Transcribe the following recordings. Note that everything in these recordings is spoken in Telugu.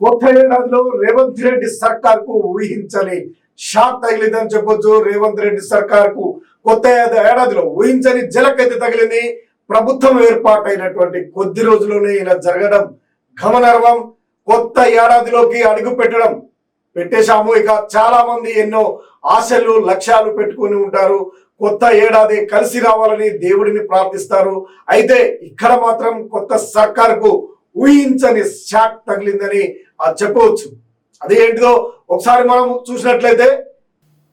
కొత్త ఏడాదిలో రేవంత్ రెడ్డి సర్కార్కు ఊహించని షాక్ తగిలిందని చెప్పొచ్చు. రేవంత్ రెడ్డి సర్కార్కు కొత్త ఏడాదిలో ఊహించని జలకైతే తగిలింది. ప్రభుత్వం ఏర్పాటైనటువంటి కొద్ది రోజుల్లోనే ఇలా జరగడం గమనార్హం. కొత్త ఏడాదిలోకి అడుగు పెట్టడం పెట్టేశాము ఇక చాలా మంది ఎన్నో ఆశలు లక్ష్యాలు పెట్టుకొని ఉంటారు. కొత్త ఏడాది కలిసి రావాలని దేవుడిని ప్రార్థిస్తారు. అయితే ఇక్కడ మాత్రం కొత్త సర్కార్కు ఊహించని షాక్ తగిలిందని అది చెప్పవచ్చు. అది ఏంటిదో ఒకసారి మనం చూసినట్లయితే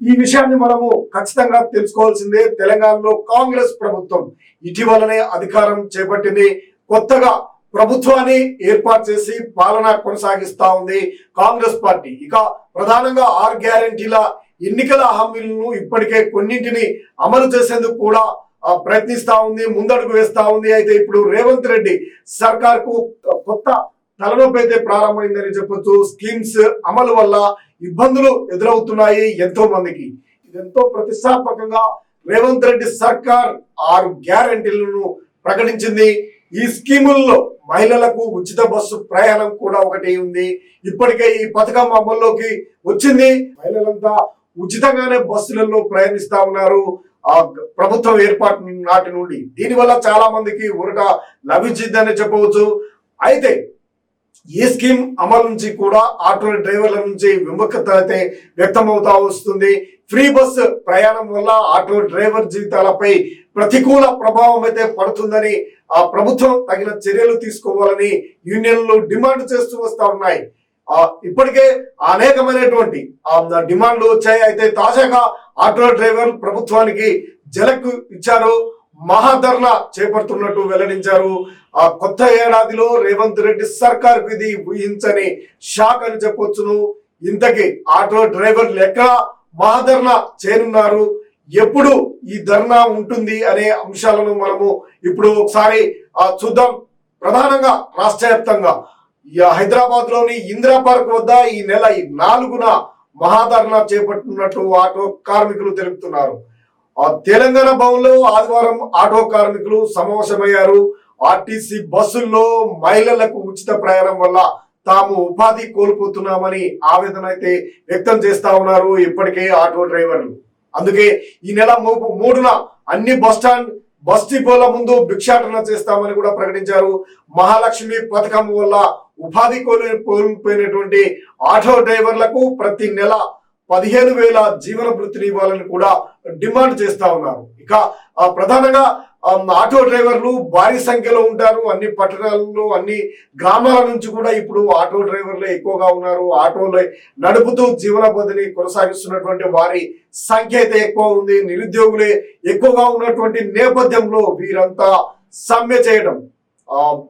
ఈ విషయాన్ని మనము ఖచ్చితంగా తెలుసుకోవాల్సిందే. తెలంగాణలో కాంగ్రెస్ ప్రభుత్వం ఇటీవలనే అధికారం చేపట్టింది. కొత్తగా ప్రభుత్వాన్ని ఏర్పాటు చేసి పాలన కొనసాగిస్తా ఉంది కాంగ్రెస్ పార్టీ. ఇక ప్రధానంగా ఆర్ గ్యారంటీల ఎన్నికల హామీలను ఇప్పటికే కొన్నింటిని అమలు చేసేందుకు కూడా ప్రయత్నిస్తా ఉంది ముందడుగు వేస్తా ఉంది. అయితే ఇప్పుడు రేవంత్ రెడ్డి సర్కార్కు కొత్త తలనొప్పి అయితే ప్రారంభమైందని చెప్పొచ్చు. స్కీమ్స్ అమలు వల్ల ఇబ్బందులు ఎదురవుతున్నాయి ఎంతో మందికి. ఇదెంతో ప్రతిష్టాత్మకంగా రేవంత్ రెడ్డి సర్కార్ ఆరు గ్యారంటీలను ప్రకటించింది. ఈ స్కీముల్లో మహిళలకు ఉచిత బస్సు ప్రయాణం కూడా ఒకటి ఉంది. ఇప్పటికే ఈ పథకం అమల్లోకి వచ్చింది. మహిళలంతా ఉచితంగానే బస్సులలో ప్రయాణిస్తా ఉన్నారు. ఆ ప్రభుత్వం ఏర్పాటు నాటి నుండి. దీనివల్ల చాలా మందికి ఊరట లభించిందని చెప్పవచ్చు. అయితే ఈ స్కీమ్ అమలు నుంచి కూడా ఆటో డ్రైవర్ల నుంచి విముఖత అయితే వ్యక్తమవుతా వస్తుంది. ఫ్రీ బస్ ప్రయాణం వల్ల ఆటో డ్రైవర్ జీవితాలపై ప్రతికూల ప్రభావం అయితే పడుతుందని ఆ ప్రభుత్వం తగిన చర్యలు తీసుకోవాలని యూనియన్లు డిమాండ్ చేస్తూ వస్తా ఉన్నాయి. ఆ ఇప్పటికే అనేకమైనటువంటి ఆ డిమాండ్లు వచ్చాయి. అయితే తాజాగా ఆటో డ్రైవర్ ప్రభుత్వానికి జలకు ఇచ్చారు. మహాధర్ణ చేపడుతున్నట్టు వెల్లడించారు. ఆ కొత్త ఏడాదిలో రేవంత్ రెడ్డి సర్కార్ ఇది ఊహించని షాక్ అని చెప్పొచ్చును. ఇంతకీ ఆటో డ్రైవర్లు ఎక్కడ మహాధర్ణ చేరున్నారు ఎప్పుడు ఈ ధర్నా ఉంటుంది అనే అంశాలను మనము ఇప్పుడు ఒకసారి ఆ, చూద్దాం. ప్రధానంగా రాష్ట్ర వ్యాప్తంగా హైదరాబాద్లోని ఇందిరా పార్క్ వద్ద ఈ నెల ఈ నాలుగున మహాధర్నా చేపట్టినట్టు ఆటో కార్మికులు తెలుపుతున్నారు. ఆ తెలంగాణ భవన్లో ఆదివారం ఆటో కార్మికులు సమావేశమయ్యారు. ఆర్టీసీ బస్సుల్లో మహిళలకు ఉచిత ప్రయాణం వల్ల తాము ఉపాధి కోల్పోతున్నామని ఆవేదన అయితే వ్యక్తం చేస్తా ఉన్నారు ఇప్పటికే ఆటో డ్రైవర్లు. అందుకే ఈ నెల మూడున అన్ని బస్ స్టాండ్ బస్ డిపోల ముందు భిక్షాటన చేస్తామని కూడా ప్రకటించారు. మహాలక్ష్మి పథకం వల్ల ఉపాధి కోల్పోయినటువంటి ఆటో డ్రైవర్లకు ప్రతి నెల పదిహేను వేల జీవన వృత్తిని ఇవ్వాలని కూడా డిమాండ్ చేస్తా ఉన్నారు. ఇక ప్రధానంగా ఆటో డ్రైవర్లు భారీ సంఖ్యలో ఉంటారు. అన్ని పట్టణాల్లో అన్ని గ్రామాల నుంచి కూడా ఇప్పుడు ఆటో డ్రైవర్లే ఎక్కువగా ఉన్నారు. ఆటోలే నడుపుతూ జీవనోపాధిని కొనసాగిస్తున్నటువంటి వారి సంఖ్య అయితే ఎక్కువ ఉంది. నిరుద్యోగులే ఎక్కువగా ఉన్నటువంటి నేపథ్యంలో వీరంతా సమ్మె చేయడం.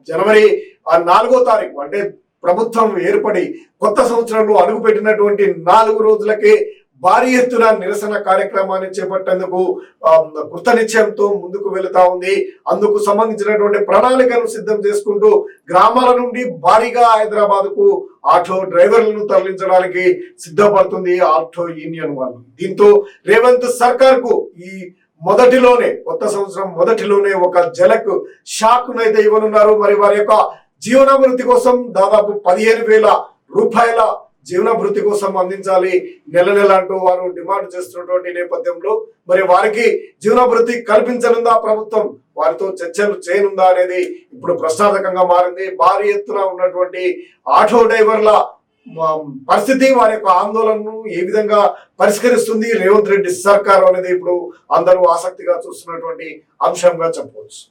జనవరి ఆ, నాలుగో తారీఖు అంటే ప్రభుత్వం ఏర్పడి కొత్త సంవత్సరంలో అడుగుపెట్టినటువంటి నాలుగు రోజులకే భారీ ఎత్తున నిరసన కార్యక్రమాన్ని చేపట్టేందుకు కృత నిశ్చయంతో ముందుకు వెళుతా ఉంది. అందుకు సంబంధించినటువంటి ప్రణాళికను సిద్ధం చేసుకుంటూ గ్రామాల నుండి భారీగా హైదరాబాద్కు ఆటో డ్రైవర్లను తరలించడానికి సిద్ధపడుతుంది ఆటో యూనియన్ వాళ్ళు. దీంతో రేవంత్ సర్కార్కు ఈ మొదటిలోనే కొత్త సంవత్సరం మొదటిలోనే ఒక జలకు షాక్ అయితే ఇవ్వనున్నారు. మరి వారి యొక్క జీవనాభివృద్ధి కోసం దాదాపు పదిహేను వేల రూపాయల జీవనాభివృద్ధి కోసం అందించాలి. నెల నెల అంటూ వారు డిమాండ్ చేస్తున్నటువంటి నేపథ్యంలో మరి వారికి జీవనాభివృద్ధి కల్పించనుందా ప్రభుత్వం? వారితో చర్చలు చేయనుందా అనేది ఇప్పుడు ప్రశ్నార్థకంగా మారింది. భారీ ఎత్తున ఉన్నటువంటి ఆటో డ్రైవర్ల పరిస్థితి వారి యొక్క ఆందోళనను ఏ విధంగా పరిష్కరిస్తుంది? రేవంత్ రెడ్డి సర్కార్ అనేది ఇప్పుడు అందరూ ఆసక్తిగా చూస్తున్నటువంటి అంశంగా చెప్పవచ్చు.